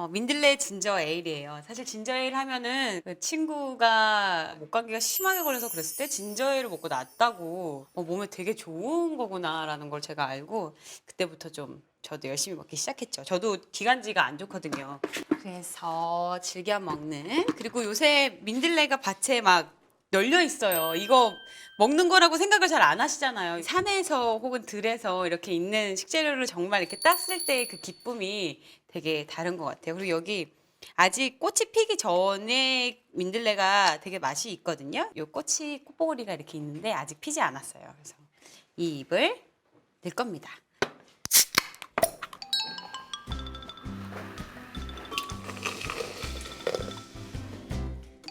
어, 민들레 진저 에일이에요. 사실 진저 에일 하면은 그 친구가 목감기가 심하게 걸려서 그랬을 때 진저 에일을 먹고 낫다고 어, 몸에 되게 좋은 거구나라는 걸 제가 알고 그때부터 좀 저도 열심히 먹기 시작했죠. 저도 기관지가 안 좋거든요. 그래서 즐겨 먹는 그리고 요새 민들레가 밭에 막 널려 있어요. 이거 먹는 거라고 생각을 잘 안 하시잖아요. 산에서 혹은 들에서 이렇게 있는 식재료를 정말 이렇게 땄을 때그 기쁨이 되게 다른 것 같아요. 그리고 여기 아직 꽃이 피기 전에 민들레가 되게 맛이 있거든요. 요 꽃이 꽃봉오리가 이렇게 있는데 아직 피지 않았어요. 그래서 이 잎을 넣을 겁니다.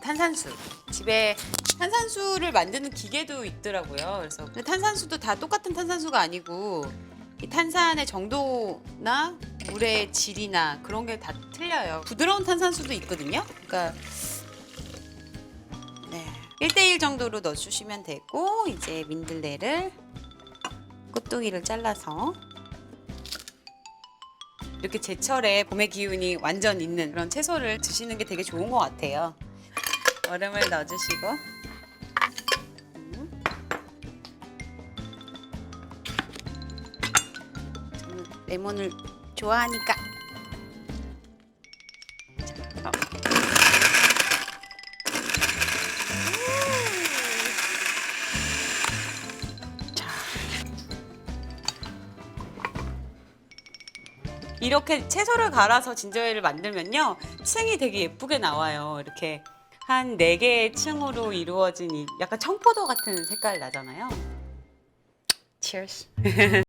탄산수. 집에 탄산수를 만드는 기계도 있더라고요. 그래서 탄산수도 다 똑같은 탄산수가 아니고 이 탄산의 정도나 물의 질이나 그런 게 다 틀려요. 부드러운 탄산수도 있거든요. 그러니까 네. 1대1 정도로 넣어 주시면 되고 이제 민들레를 꽃둥이를 잘라서 이렇게 제철에 봄의 기운이 완전 있는 그런 채소를 드시는 게 되게 좋은 것 같아요. 얼음을 넣어주시고 레몬을 좋아하니까 어. 이렇게 채소를 갈아서 진저에를 만들면요 층이 되게 예쁘게 나와요 이렇게 한 네 개의 층으로 이루어진 이 약간 청포도 같은 색깔 나잖아요. Cheers.